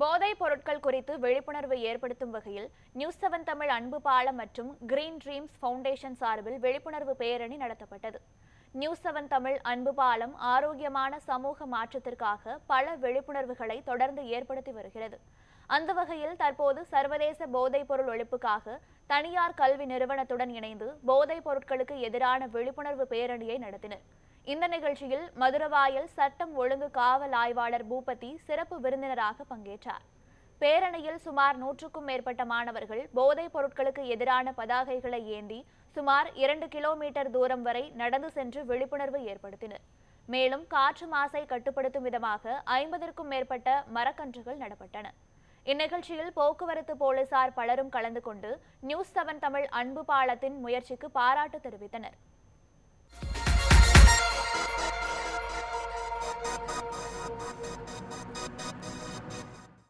போதைப் பொருட்கள் குறித்து விழிப்புணர்வு ஏற்படுத்தும் வகையில் நியூஸ் செவன் தமிழ் அன்பு பாலம் மற்றும் கிரீன் ட்ரீம்ஸ் ஃபவுண்டேஷன் சார்பில் விழிப்புணர்வு பேரணி நடத்தப்பட்டது. நியூஸ் செவன் தமிழ் அன்பு பாலம் ஆரோக்கியமான சமூக மாற்றத்திற்காக பல விழிப்புணர்வுகளை தொடர்ந்து ஏற்படுத்தி வருகிறது. அந்த வகையில் தற்போது சர்வதேச போதைப் பொருள் ஒழிப்புக்காக தனியார் கல்வி நிறுவனத்துடன் இணைந்து போதைப் பொருட்களுக்கு எதிரான விழிப்புணர்வு பேரணியை நடத்தினர். இந்த நிகழ்ச்சியில் மதுரவாயல் சட்டம் ஒழுங்கு காவல் ஆய்வாளர் பூபதி சிறப்பு விருந்தினராக பங்கேற்றார். பேரணியில் சுமார் நூற்றுக்கும் மேற்பட்ட மாணவர்கள் போதைப் பொருட்களுக்கு எதிரான பதாகைகளை ஏந்தி சுமார் இரண்டு கிலோமீட்டர் தூரம் வரை நடந்து சென்று விழிப்புணர்வு ஏற்படுத்தினர். மேலும் காற்று மாசை கட்டுப்படுத்தும் விதமாக ஐம்பதற்கும் மேற்பட்ட மரக்கன்றுகள் நடப்பட்டன. இந்நிகழ்ச்சியில் போக்குவரத்து போலீசார் பலரும் கலந்து கொண்டு நியூஸ் செவன் தமிழ் அன்பு பாலத்தின் முயற்சிக்கு பாராட்டு தெரிவித்தனர்.